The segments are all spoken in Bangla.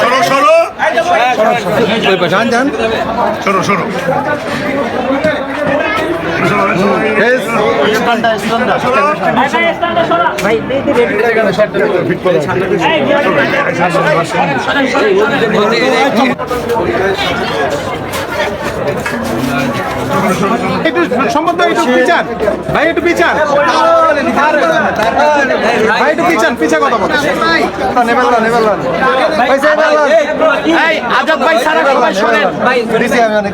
সরো সরো আন যান সরো সরো সম্বন্ধ একটু পিছান ভাই একটু পিছান ভাই একটু পিছান পিছা কথা বলো। নেবেল না নেবেল না ভাই নেবেল না আজাদ ভাই সারা সবাই শোনেন। ভাই দিছি আমি অনেক।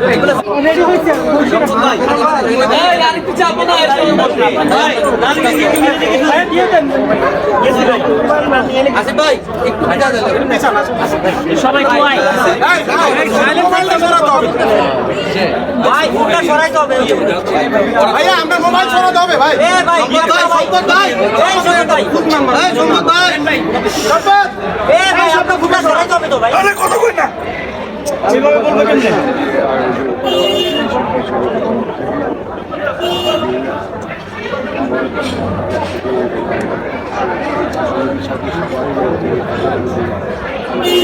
আসিফ ভাই একটু ভিজা দেন। সবাই কোয়াই ভাই ফোনটা সরাইতে হবে। ভাইয়া আমরা মোবাইল ছড়াতে হবে ভাই। এ ভাই সম্পদ ভাই। এই সম্পদ ভাই এই সম্পদ ভাই। সম্পদ। এ ভাই আপনার ফোনটা সরাইতে হবে তো ভাই। আরে কত কই না। আসলে আজকে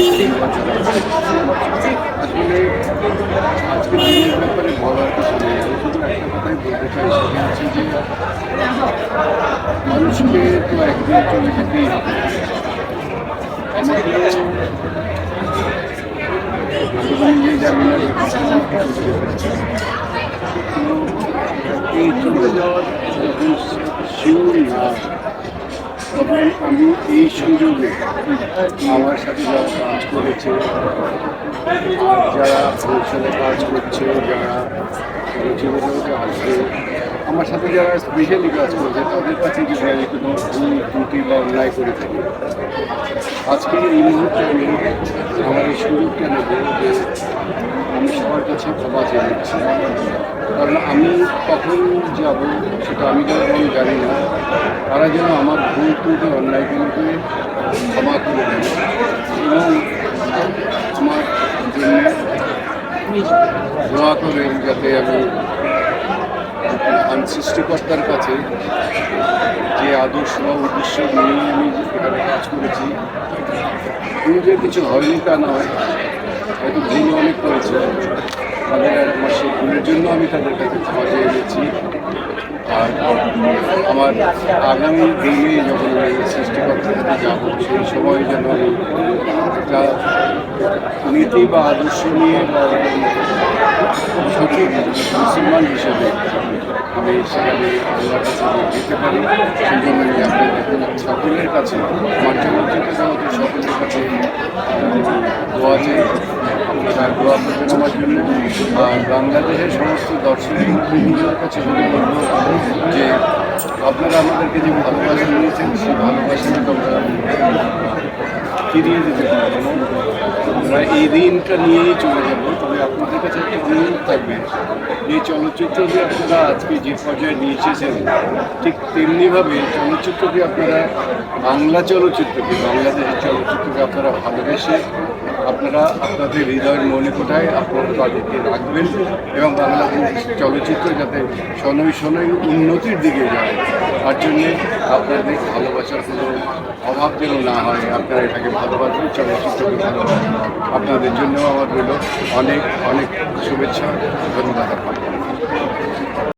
দিনের ব্যাপারে বলার কিছু নেই আমি শুধু একটা কথাই বলতে চাই সেটা হচ্ছে যে মানুষকে তো একদিন চলে যেতেই হবে এই চলে যাওয়ার তখন আমি এই সুযোগে আমার সাথে যারা কাজ করেছে, যারা ভবিষ্যতে কাজ করছে, যারা জীবনে আসবে আমার সাথে যারা স্পেশালি কাজ করছে, তাদের কাছে যদি আমি কোনো ভুল, ত্রুটি বা অন্যায় করে থাকি? আজকে এই মুহূর্তে আমি আমার এই সুযোগটা নেব যে সবার কাছে ক্ষমা চেয়ে নিচ্ছি। কারণ আমি কখন যাব সেটা আমি যেমন জানি না। তারা যেন আমার ভুল ত্রুটি অন্যায়গুলোকে ক্ষমা করে দেন এবং আমার জন্য দোয়া করেন যাতে আমি সৃষ্টিকর্তার কাছে যে আদর্শ বা উদ্দেশ্য নিয়ে আমি এখানে কাজ করেছি নিজের কিছু হয়নি তা নয়। হয়তো ভুল অনেক করেছে তাদের আমার সেই ভুলের জন্য আমি তাদের কাছে ক্ষমা চেয়ে নিয়েছি। আর আমার আগামী দিনে যখন আমি সৃষ্টিকর্তার কাছে যাব, সেই সময় যেন আমি একটা নীতি বা আদর্শ নিয়ে বা সঠিক মুসলমান হিসেবে আমি সেখানে আল্লাহর কাছে যেতে পারি। সেই জন্য আমি আপনাদের সকলের কাছে চলচ্চিত্র জগতের সকলের কাছে দোয়া চাই আপনারা দোয়া করবেন আমার আর বাংলাদেশের সমস্ত দর্শক বন্ধুদের কাছে মনে করব যে আপনারা আমাদেরকে যে ভালোবাসা নিয়েছেন সেই ভালোবাসাটা তোমরা ফিরিয়ে দিতে পারব আমরা এই ঋণটা নিয়েই চলে যাব। তবে আপনাদের কাছে একটা অনুরোধ থাকবে এই চলচ্চিত্রটি আপনারা আজকে যে পর্যায়ে নিয়ে এসেছেন, ঠিক তেমনিভাবে চলচ্চিত্রটি আপনারা বাংলা চলচ্চিত্রকে, বাংলাদেশের চলচ্চিত্রকে আপনারা ভালোবেসে আপনারা আপনাদের হৃদয়ের কোঠায় আপনারা তাদেরকে রাখবেন এবং বাংলাদেশ চলচ্চিত্র যাতে শনৈ শনৈ উন্নতির দিকে যায়, তার জন্যে আপনাদের ভালোবাসার কোনো অভাব যেন না হয়, আপনারা এটাকে অথবা চলচ্চিত্র ভালোবাসি আপনাদের জন্য আমার রইল অনেক অনেক শুভেচ্ছা। ধন্যবাদ আপনাদের